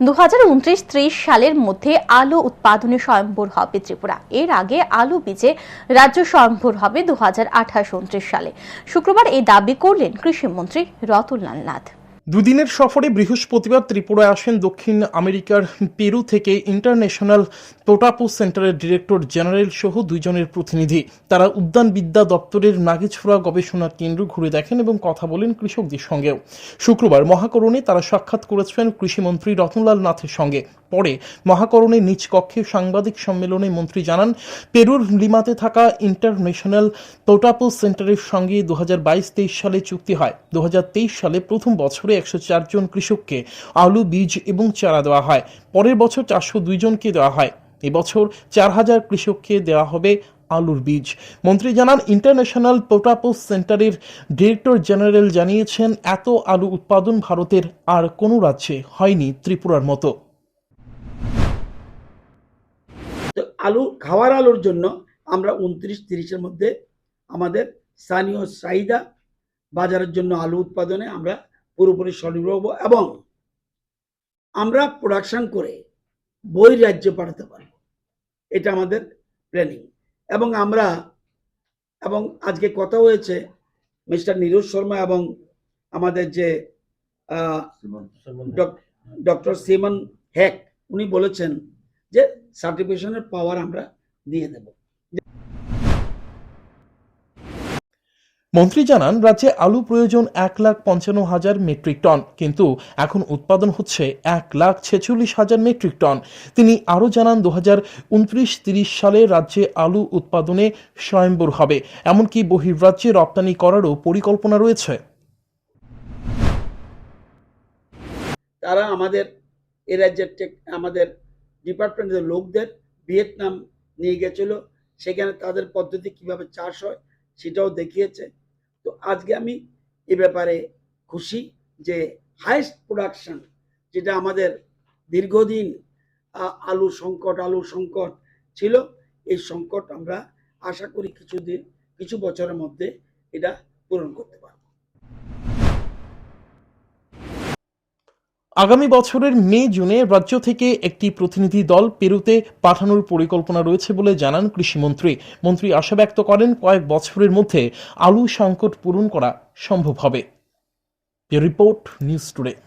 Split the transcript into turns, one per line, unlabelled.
দু সালের মধ্যে আলু উৎপাদনে স্বয়ম্ভর হবে ত্রিপুরা। এর আগে আলু বীজে রাজ্য স্বয়ম্ভর হবে দু হাজার সালে। শুক্রবার এই দাবি করলেন কৃষিমন্ত্রী রতনলাল নাথ।
দুদিনের সফরে বৃহস্পতিবার ত্রিপুরায় আসেন দক্ষিণ আমেরিকার পেরু থেকে ইন্টারন্যাশনাল পোটাপো সেন্টারের ডিরেক্টর জেনারেল সহ দুইজনের প্রতিনিধি। তারা উদ্যানবিদ্যা দপ্তরের নাগিছড়া গবেষণা কেন্দ্র ঘুরে দেখেন এবং কথা বলেন কৃষকদের সঙ্গেও। শুক্রবার মহাকরণে তারা সাক্ষাৎ করেছেন কৃষিমন্ত্রী রতনলাল নাথের সঙ্গে। পরে মহাকরণে নিজ কক্ষে সাংবাদিক সম্মেলনে মন্ত্রী জানান, পেরুর লিমাতে থাকা ইন্টারন্যাশনাল পোটাপো সেন্টারের সঙ্গে দু হাজার সালে চুক্তি হয়। দু হাজার তেইশ সালে প্রথম বছরে একশো জন কৃষককে আলু, বীজ এবং চারা দেওয়া হয়। পরের বছর চারশো জনকে দেওয়া হয়। এবছর চার হাজার কৃষককে দেওয়া হবে আলুর বীজ। মন্ত্রী জানান, ইন্টারন্যাশনাল পোটাপো সেন্টারের ডিরেক্টর জেনারেল জানিয়েছেন, এত আলু উৎপাদন ভারতের আর কোনো রাজ্যে হয়নি ত্রিপুরার মতো।
আলু, খাওয়ার আলুর জন্য আমরা উনত্রিশ, তিরিশের মধ্যে আমাদের স্থানীয় চাহিদা বাজারের জন্য আলু উৎপাদনে আমরা পুরোপুরি স্বনির্ভর হব এবং আমরা প্রোডাকশন করে বই রাজ্যে পাঠাতে পারব। এটা আমাদের প্ল্যানিং এবং আমরা এবং আজকে কথা হয়েছে মিস্টার নীরজ শর্মা এবং আমাদের যে ডক্টর সিমন হ্যাক উনি বলেছেন যে সার্টিফিকেশনের পাওয়ার আমরা দিয়ে দেব।
মন্ত্রী জানান, রাজ্যে আলু প্রয়োজন এক লাখ পঞ্চান্ন হাজার মেট্রিক টন, কিন্তু এখন উৎপাদন হচ্ছে এক লাখ ছেচল্লিশ হাজার মেট্রিক টন। তিনি আরও জানান দু হাজার উনত্রিশ তিরিশ সালে রাজ্যে আলু উৎপাদনে স্বয়ম্বর হবে। এমনকি বহির্রাজ্যে রপ্তানি করারও পরিকল্পনা রয়েছে।
তারা আমাদের, এ রাজ্যের আমাদের ডিপার্টমেন্টের লোকদের ভিয়েতনাম নিয়ে গেছিল। সেখানে তাদের পদ্ধতি কীভাবে চাষ হয় সেটাও দেখিয়েছে। আজকে আমি এ ব্যাপারে খুশি যে হাইস্ট প্রোডাকশন যেটা আমাদের দীর্ঘদিন আলু সংকট আলু সংকট ছিল, এই সংকট আমরা আশা করি কিছুদিন, কিছু বছরের মধ্যে এটা পূরণ করতে পারব।
আগামী বছরের মে, জুনে রাজ্য থেকে একটি প্রতিনিধি দল পেরুতে পাঠানোর পরিকল্পনা রয়েছে বলে জানান কৃষিমন্ত্রী। মন্ত্রী আশা ব্যক্ত করেন, কয়েক বছরের মধ্যে আলু সংকট পূরণ করা সম্ভব হবে। Report, news today.